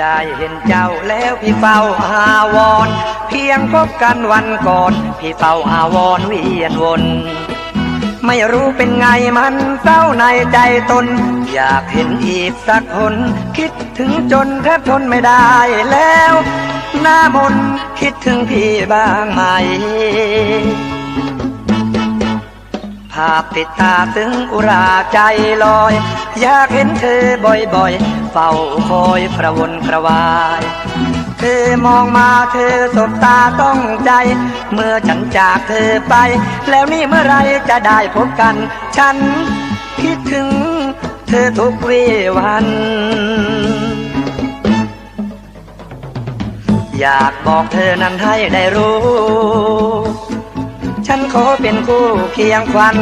ได้เห็นเจ้าแล้วพี่เฝ้าอาวร เพียงพบกันวันก่อน พี่เฝ้าอาวรเวียนวนไม่รู้เป็นไงมันเศร้าในใจตน อยากเห็นอีกสักคน คิดถึงจนแทบทนไม่ได้แล้ว หน้ามนคิดถึงพี่บ้างไหม ภาพติดตาถึงอุราใจลอย อยากเห็นเธอบ่อยๆ เฝ้าคอยกระวนกระวาย เธอมองมาเธอสบตาต้องใจ เมื่อฉันจากเธอไป แล้วนี่เมื่อไรจะได้พบกัน ฉันคิดถึงเธอทุกวีวันอยากบอกเธอนั้นให้ได้รู้ ฉันขอเป็นคู่เคียงขวัญ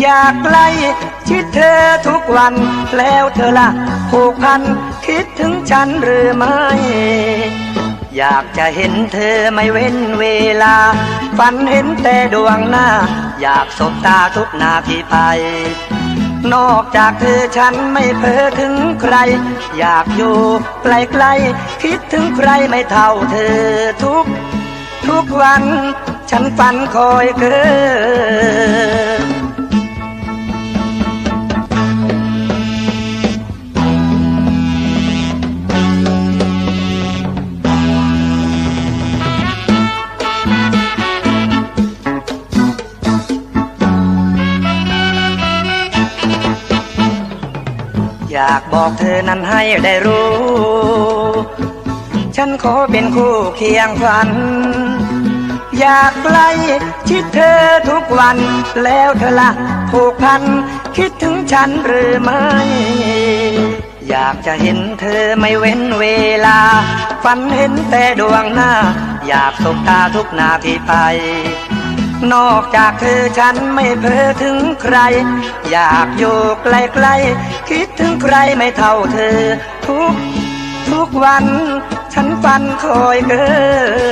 อยากใกล้ชิดเธอทุกวัน แล้วเธอละผูกพัน คิดถึงฉันหรือไม่ อยากจะเห็นเธอไม่เว้นเวลา ฝันเห็นแต่ดวงหน้า อยากสบตาทุกนาทีไป นอกจากเธอฉันไม่เพ้อถึงใคร อยากอยู่ใกลๆคิดถึงใครไม่เท่าเธอทุก ทุกวัน ฉันฝันคอยเกินอยากบอกเธอนั้นให้ได้รู้ ฉันขอเป็นคู่เคียงฝัน อยากใกล้ชิดเธอทุกวัน แล้วเธอละผูกพัน คิดถึงฉันหรือไม่ อยากจะเห็นเธอไม่เว้นเวลา ฝันเห็นแต่ดวงหน้า อยากสบตาทุกนาทีไป นอกจากเธอฉันไม่เพ้อถึงใคร อยากอยู่ใกล้ๆคิดถึงใครไม่เท่าเธอ ทุกทุกวัน ฉันฝันคอยเกิน